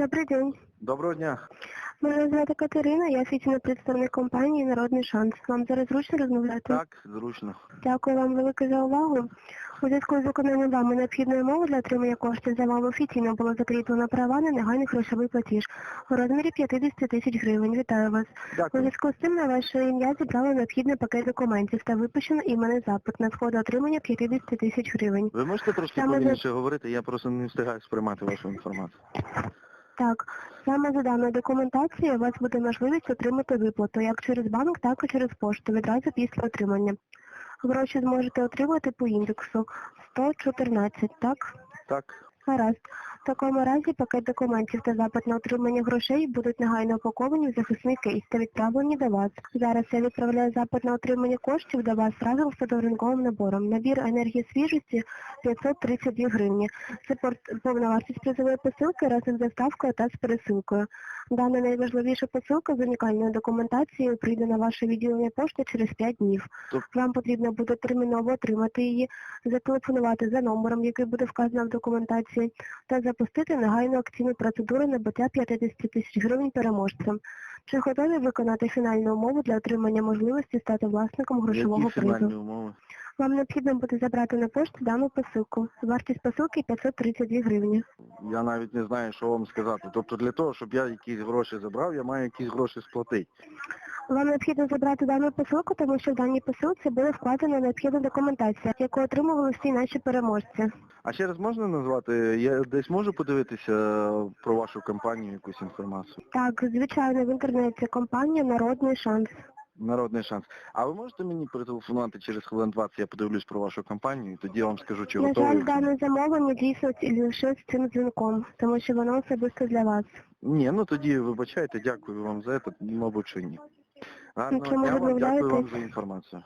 Добрий день. Доброго дня. Мене звати Катерина, я офіційний представник компанії Народний шанс. Вам зараз зручно розмовляти? Так, зручно. Дякую вам велике за увагу. У зв'язку з виконанням вами необхідної мови для отримання коштів за вами офіційно було закріплено права на негайний грошовий платіж у розмірі 50 тисяч гривень. Вітаю вас. У зв'язку з цим на ваше ім'я зібрали необхідний пакет документів та випущено іменний запит на сходу отримання 50 тисяч гривень. Ви можете трошки повільніше говорити, я просто не встигаю сприймати вашу інформацію. Так, саме за даною документацією у вас буде можливість отримати виплату як через банк, так і через пошту відразу після отримання. Гроші зможете отримати по індексу 114, так? Так, Гаразд. В такому разі пакет документів та запит на отримання грошей будуть негайно упаковані в захисний кейс та відправлені до вас. Зараз я відправляю запит на отримання коштів до вас разом з подарунковим набором. Набір енергії свіжості 532 гривні. Це повна вартість призової посилки разом з доставкою та з пересилкою. Дана найважливіша посилка з унікальною документацією прийде на ваше відділення пошти через 5 днів. Вам потрібно буде терміново отримати її, зателефонувати за номером, який буде вказано в документації, та запустити негайну акційну процедуру набуття 50 тисяч гривень переможцям. Чи готові виконати фінальну умову для отримання можливості стати власником грошового які призу? умови? Вам необхідно буде забрати на пошті дану посилку. Вартість посилки 532 гривні. Я навіть не знаю, що вам сказати. Тобто для того, щоб я якісь гроші забрав, я маю якісь гроші сплатити. Вам необхідно забрати дану посилку, тому що в даній посилці буде вкладена необхідна документація, яку отримували всі наші переможці. А ще раз можна назвати, я десь можу подивитися про вашу компанію якусь інформацію? Так, звичайно, в інтернеті компанія Народний шанс. Народний шанс. А ви можете мені перетелефонувати через хвилин 20, я подивлюсь про вашу компанію, і тоді я вам скажу, чи На готовий. жаль, дане замовлення дійсно лише з цим дзвінком, тому що воно особисто для вас. Ні, ну тоді вибачайте, дякую вам за це, мабуть, що ні. Гарного дня вам, дякую вам за інформацію.